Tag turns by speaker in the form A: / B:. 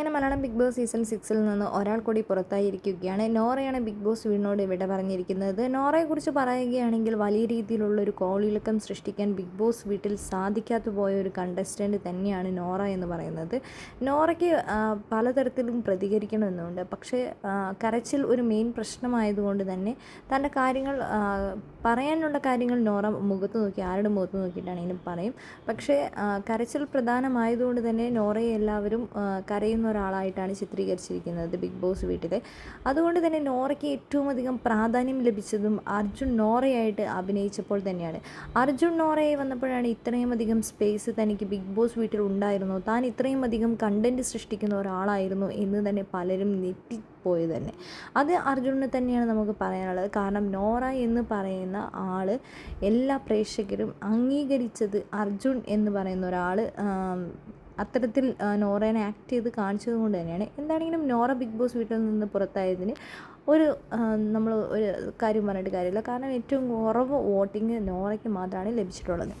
A: അങ്ങനെ Malayalam big boss season സിക്സിൽ നിന്ന് ഒരാൾ കൂടി പുറത്തായിരിക്കുകയാണ്. നോറയാണ് ബിഗ് ബോസ് വീടിനോട് ഇവിടെ പറഞ്ഞിരിക്കുന്നത്. നോറയെക്കുറിച്ച് പറയുകയാണെങ്കിൽ വലിയ രീതിയിലുള്ള ഒരു കോളിളക്കം സൃഷ്ടിക്കാൻ ബിഗ് ബോസ് വീട്ടിൽ സാധിക്കാത്ത പോയ ഒരു കണ്ടസ്റ്റന്റ് തന്നെയാണ് നോറ എന്ന് പറയുന്നത്. നോറയ്ക്ക് പലതരത്തിലും പ്രതികരിക്കണമെന്നുണ്ട്. പക്ഷേ കരച്ചിൽ ഒരു മെയിൻ പ്രശ്നമായതുകൊണ്ട് തന്നെ തന്റെ കാര്യങ്ങൾ പറയാനുള്ള കാര്യങ്ങൾ നോറ മുഖത്ത് നോക്കി ആരുടെ മുഖത്ത് നോക്കിയിട്ടാണെങ്കിലും പറയും. പക്ഷേ കരച്ചിൽ പ്രധാനമായതുകൊണ്ട് തന്നെ നോറയെ എല്ലാവരും കരയുന്ന ഒരാളായിട്ടാണ് ചിത്രീകരിച്ചിരിക്കുന്നത് ബിഗ് ബോസ് വീട്ടിലെ. അതുകൊണ്ട് തന്നെ നോറയ്ക്ക് ഏറ്റവും അധികം പ്രാധാന്യം ലഭിച്ചതും അർജുൻ നോറയായിട്ട് അഭിനയിച്ചപ്പോൾ തന്നെയാണ്. അർജുൻ നോറയെ വന്നപ്പോഴാണ് ഇത്രയും അധികം സ്പേസ് തനിക്ക് ബിഗ് ബോസ് വീട്ടിൽ ഉണ്ടായിരുന്നു. താൻ ഇത്രയും അധികം കണ്ടന്റ് സൃഷ്ടിക്കുന്ന ഒരാളായിരുന്നു എന്ന് തന്നെ പലരും നെറ്റി പോയി തന്നെ. അത് അർജുനന് തന്നെയാണ് നമുക്ക് പറയാനുള്ളത്. കാരണം നോറ എന്ന് പറയുന്ന ആൾ എല്ലാ പ്രേക്ഷകരും അംഗീകരിച്ചത് അർജുൻ എന്ന് പറയുന്ന ഒരാൾ അത്തരത്തിൽ നോറേനെ ആക്ട് ചെയ്ത് കാണിച്ചത് കൊണ്ട് തന്നെയാണ്. എന്താണെങ്കിലും നോറ ബിഗ് ബോസ് വീട്ടിൽ നിന്ന് പുറത്തായതിന് ഒരു നമ്മൾ ഒരു കാര്യം പറഞ്ഞിട്ട് കാര്യമില്ല. കാരണം ഏറ്റവും കുറവ് വോട്ടിങ് നോറയ്ക്ക് മാത്രമാണ് ലഭിച്ചിട്ടുള്ളത്.